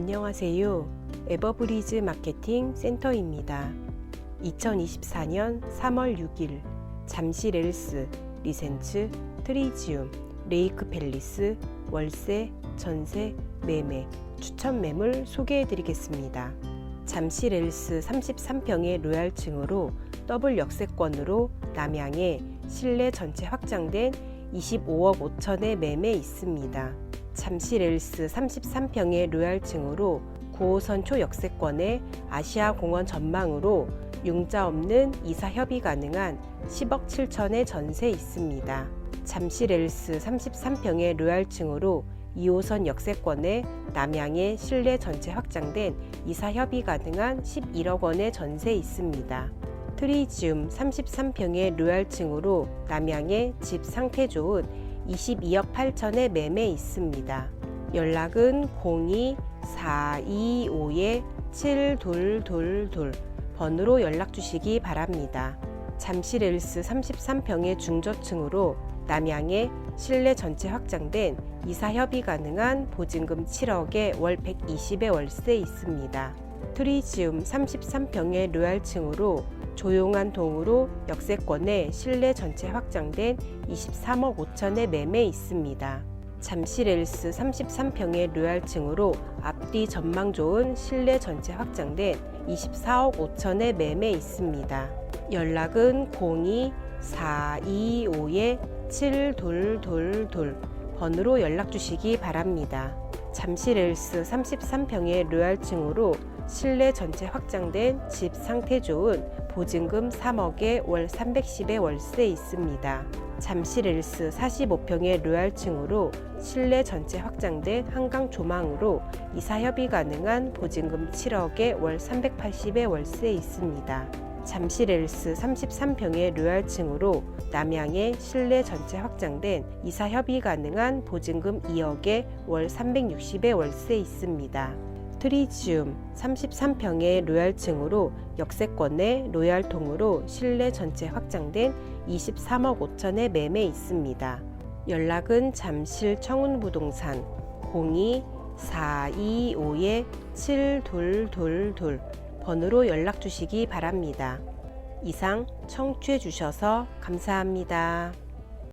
안녕하세요. 에버브리즈 마케팅 센터입니다. 2024년 3월 6일 잠시 렐스, 리센츠, 트리지움, 레이크 팰리스, 월세, 전세, 매매, 추천 매물 소개해 드리겠습니다. 잠시 렐스 33평의 로얄층으로 더블 역세권으로 남양에 실내 전체 확장된 25억 5천의 매매 있습니다. 잠시 렐스 33평의 로얄층으로 9호선 초역세권에 아시아 공원 전망으로 융자 없는 이사 협의 가능한 10억 7천의 전세 있습니다. 잠시 렐스 33평의 로얄층으로 2호선 역세권에 남양에 실내 전체 확장된 이사 협의 가능한 11억 원의 전세 있습니다. 트리지움 33평의 로얄층으로 남양에 집 상태 좋은 22억 8천의 매매 있습니다. 연락은 02-425-7222 번으로 연락 주시기 바랍니다. 잠시 렐스 33평의 중저층으로 남양에 실내 전체 확장된 이사 협의 가능한 보증금 7억에 월 120의 월세 있습니다. 트리지움 33평의 로얄층으로 조용한 동으로 역세권에 실내 전체 확장된 23억 5천의 매매 있습니다. 잠시 렐스 33평의 로얄층으로 앞뒤 전망 좋은 실내 전체 확장된 24억 5천의 매매 있습니다. 연락은 02-425-7222 번으로 연락 주시기 바랍니다. 잠시 렐스 33평의 로얄층으로 실내 전체 확장된 집 상태 좋은 보증금 3억에 월 310의 월세 있습니다. 잠시 렐스 45평의 로얄층으로 실내 전체 확장된 한강 조망으로 이사 협의 가능한 보증금 7억에 월 380의 월세 있습니다. 잠시 렐스 33평의 로얄층으로 남양에 실내 전체 확장된 이사 협의 가능한 보증금 2억에 월 360의 월세 있습니다. 트리지움 33평의 로얄층으로 역세권의 로얄통으로 실내 전체 확장된 23억 5천의 매매 있습니다. 연락은 잠실 청운부동산 02-425-7222 번으로 연락 주시기 바랍니다. 이상 청취해 주셔서 감사합니다.